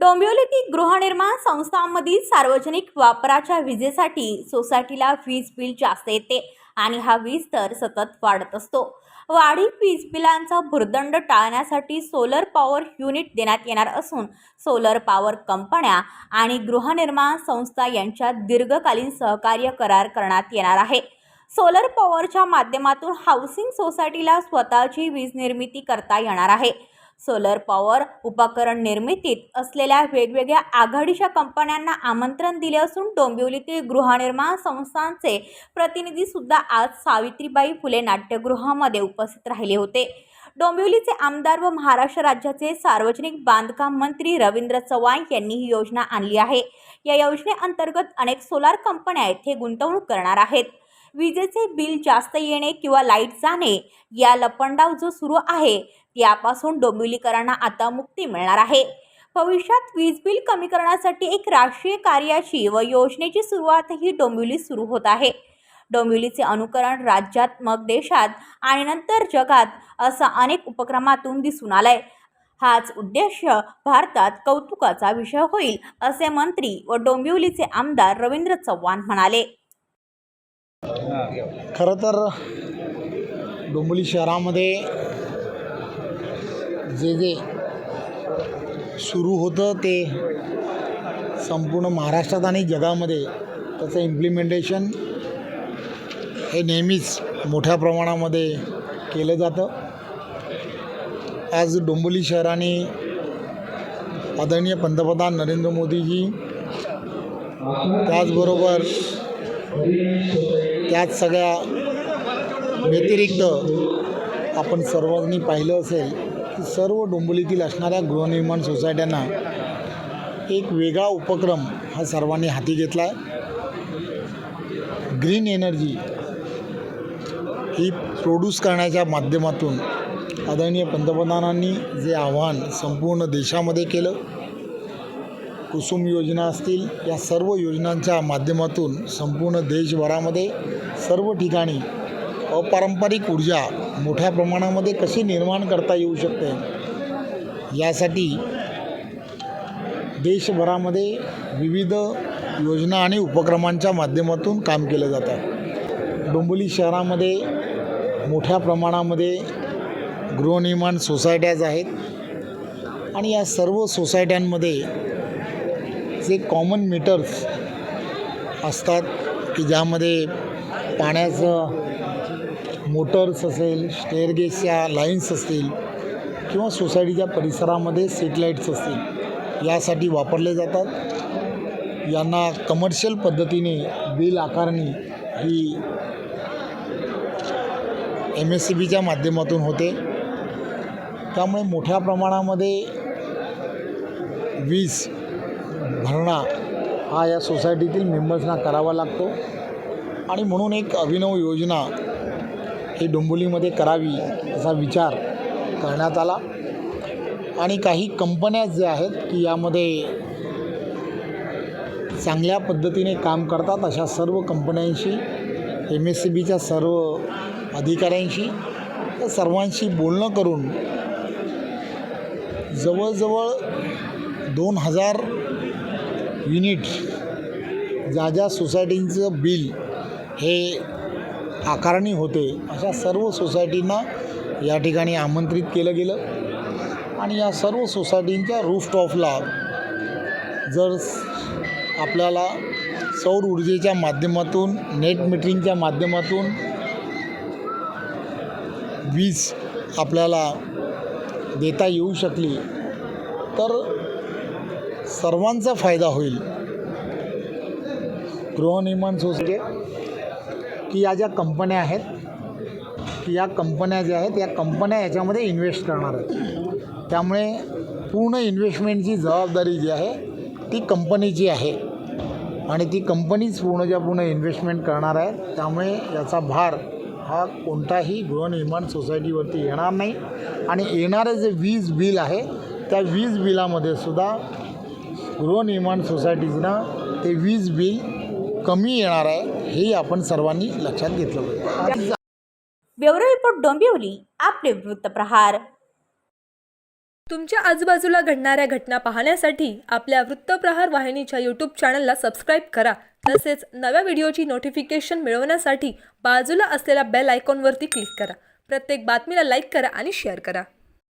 डोंबिवलीतील गृहनिर्माण संस्थांमधील सार्वजनिक वापराच्या विजेसाठी सोसायटीला वीज बिल जास्त येते आणि हा वीज दर सतत वाढत असतो. वाढीव वीज बिलांचा भुर्दंड टाळण्यासाठी सोलर पॉवर युनिट देण्यात येणार असून सोलर पॉवर कंपन्या आणि गृहनिर्माण संस्था यांच्यात दीर्घकालीन सहकार्य करार करण्यात येणार आहे. सोलर पॉवरच्या माध्यमातून हाऊसिंग सोसायटीला स्वतःची वीज निर्मिती करता येणार आहे. सोलर पॉवर उपकरण निर्मितीत असलेल्या वेगवेगळ्या आघाडीच्या कंपन्यांना आमंत्रण दिले असून डोंबिवलीतील गृहनिर्माण संस्थांचे प्रतिनिधीसुद्धा आज सावित्रीबाई फुले नाट्यगृहामध्ये उपस्थित राहिले होते. डोंबिवलीचे आमदार व महाराष्ट्र राज्याचे सार्वजनिक बांधकाम मंत्री रवींद्र चव्हाण यांनी ही योजना आणली आहे. या योजनेअंतर्गत अनेक सोलार कंपन्या येथे गुंतवणूक करणार आहेत. विजेचे बिल जास्त येणे किंवा लाइट जाणे या लपंडाव जो सुरू आहे यापासून डोंबिवलीकरांना आता मुक्ती मिळणार आहे. भविष्यात वीज बिल कमी करण्यासाठी एक राष्ट्रीय कार्याची व योजनेची सुरुवातही डोंबिवलीत सुरू होत आहे. डोंबिवलीचे अनुकरण राज्यात मग देशात आणि नंतर जगात असं अनेक उपक्रमातून दिसून आलंय. हाच उद्देश भारतात कौतुकाचा विषय होईल असे मंत्री व डोंबिवलीचे आमदार रवींद्र चव्हाण म्हणाले. खरं तर डोंबिवली शहरामध्ये जे जे सुरू होतं ते संपूर्ण महाराष्ट्रात आणि जगामध्ये त्याचं इम्प्लिमेंटेशन हे नेहमीच मोठ्या प्रमाणामध्ये केलं जातं. आज डोंबिवली शहराने आदरणीय पंतप्रधान नरेंद्र मोदीजी त्याचबरोबर त्याच सगळ्या व्यतिरिक्त आपण सर्वांनी पाहिलं असेल की सर्व डोंबिवलीतील असणाऱ्या गृहनिर्माण सोसायट्यांना एक वेगळा उपक्रम हा सर्वांनी हाती घेतला आहे. ग्रीन एनर्जी ही प्रोड्यूस करण्याच्या माध्यमातून आदरणीय पंतप्रधानांनी जे आव्हान संपूर्ण देशामध्ये केलं कुसुम योजना असतील या सर्व योजनांच्या माध्यमातून संपूर्ण देशभरामध्ये सर्व ठिकाणी अपारंपरिक ऊर्जा मोठ्या प्रमाणामध्ये कशी निर्माण करता येऊ शकते? यासाठी देशभरामध्ये विविध योजना आणि उपक्रमांच्या माध्यमातून काम केलं जातं. डोंबिवली शहरामध्ये मोठ्या प्रमाणामध्ये गृहनिर्माण सोसायट्याज आहेत. आणि या सर्व सोसायट्यांमध्ये जे कॉमन मीटर्स असतात की ज्यामध्ये पाण्याचं मोटर्स असेल स्टेअरगेसच्या लाईन्स असतील किंवा सोसायटीच्या परिसरामध्ये सेटलाईट्स असतील यासाठी वापरले जातात. यांना कमर्शियल पद्धतीने बिल आकारणी ही एम एस सी बीच्या माध्यमातून होते. त्यामुळे मोठ्या प्रमाणामध्ये वीज भरणा हा या सोसायटीतील मेंबर्सना करावा लागतो. आणि म्हणून एक अभिनव योजना ही डोंबोलीमध्ये करावी असा विचार करण्यात आला. आणि काही कंपन्या ज्या आहेत की यामध्ये चांगल्या पद्धतीने काम करतात अशा सर्व कंपन्यांशी एम एस सी बीच्या सर्व अधिकाऱ्यांशी या सर्वांशी बोलणं करून जवळजवळ दोन हजार युनिट ज्या ज्या सोसायटींचं बिल हे आकारणी होते अशा सर्व सोसायटींना या ठिकाणी आमंत्रित केलं गेलं. आणि या सर्व सोसायटींच्या रूफटॉपला जर आपल्याला सौर ऊर्जेच्या माध्यमातून नेट मीटरिंगच्या माध्यमातून वीज आपल्याला देता येऊ शकली तर सर्वांचा फायदा होईल. गृहनिर्माण सोसायटी की या ज्या कंपन्या आहेत की या कंपन्या ज्या आहेत या कंपन्या याच्यामध्ये इन्व्हेस्ट करणार आहेत. त्यामुळे पूर्ण इन्व्हेस्टमेंटची जबाबदारी जी आहे ती कंपनीची आहे. आणि ती कंपनीच पूर्णच्या पूर्ण इन्व्हेस्टमेंट करणार आहे त्यामुळे याचा भार हा कोणताही गृहनिर्माण सोसायटीवरती येणार नाही. आणि येणारं जे वीज बिल आहे त्या वीज बिलामध्ये सुद्धा गृहनिर्माण सोसायटीजना ते वीज बिल कमी येणार आहे हेही आपण सर्वांनी लक्षात घेतलं पाहिजे. ब्युरो रिपोर्ट डोंबिवली आपले वृत्तप्रहार तुमच्या आजूबाजूला घडणाऱ्या घटना पाहण्यासाठी आपल्या वृत्तप्रहार वाहिनीच्या यूट्यूब चॅनलला सबस्क्राईब करा. तसेच नव्या व्हिडिओची नोटिफिकेशन मिळवण्यासाठी बाजूला असलेल्या बेल आयकॉनवरती क्लिक करा. प्रत्येक बातमीला लाईक करा आणि शेअर करा.